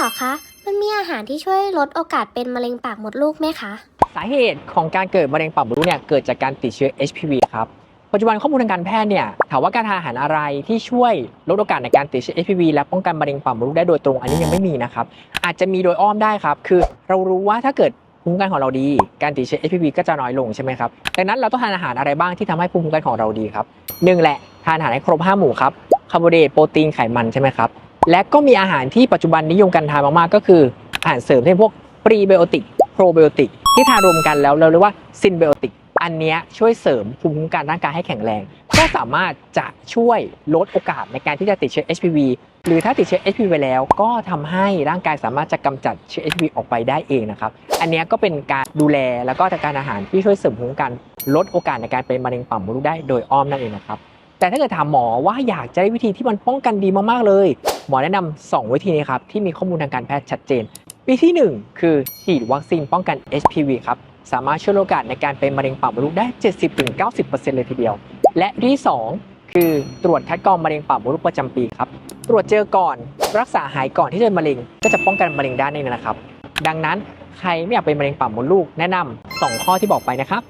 เหรอคะ มันมีอาหารที่ช่วยลดโอกาสเป็นมะเร็งปากมดลูกไหมคะ สาเหตุของการเกิดมะเร็งปากมดลูกเนี่ยเกิดจากการติดเชื้อ HPV ครับปัจจุบันข้อมูลทางการแพทย์เนี่ยถามว่าการทานอาหารอะไรที่ช่วยลดโอกาสในการติดเชื้อ HPV และป้องกันมะเร็งปากมดลูกได้โดยตรง อันนี้ยังไม่มีนะครับ อาจจะมีโดยอ้อมได้ครับ คือเรารู้ว่าถ้าเกิดภูมิคุ้มกันของเราดี การติดเชื้อ HPV ก็จะน้อยลงใช่ไหมครับดังนั้นเราต้องทานอาหารอะไรบ้างที่ทำให้ภูมิคุ้มกันของเราดีครับหนึ่งแหละทานอาหารให้ครบห้าหมู่ครับคาร์โบไฮเดรตโปรตีนไขมันใช่ไหมครับ และก็มีอาหารที่ปัจจุบันนิยมกันทานมากๆ ก็คืออาหารเสริมเช่นพวกปรีไบโอติกโปรไบโอติกที่ทานรวมกันแล้วเราเรียกว่าซินไบโอติกอันนี้ช่วยเสริมภูมิคุ้มกันร่างกายให้แข็งแรง ก็สามารถจะช่วยลดโอกาสในการที่จะติดเชื้อ HPV หรือถ้าติดเชื้อ HPV ไปแล้วก็ทำให้ร่างกายสามารถจะกำจัดเชื้อ HPV ออกไปได้เองนะครับ อันนี้ก็เป็นการดูแลแล้วก็จากการอาหารที่ช่วยเสริมภูมิคุ้มกันลดโอกาสในการเป็นมะเร็งปากมดลูกได้โดยอ้อมนั่นเองนะครับ แต่ถ้าเกิดถามหมอว่าอยากจะได้วิธีที่มันป้องกันดีมากๆเลย หมอแนะนำสองวิธีนี้ครับที่มีข้อมูลทางการแพทย์ชัดเจน วิธีหนึ่งคือฉีดวัคซีนป้องกัน HPV ครับสามารถช่วยลดโอกาสในการเป็นมะเร็งปากมดลูกได้ 70-90%เลยทีเดียว และวิธีสองคือตรวจคัดกรองมะเร็งปากมดลูกประจำปีครับตรวจเจอก่อนรักษาหายก่อนที่จะเป็นมะเร็ง ก็จะป้องกันมะเร็งได้นั่นเองนะครับ ดังนั้นใครไม่อยากเป็นมะเร็งปากมดลูกแนะนำสองข้อที่บอกไปนะครับ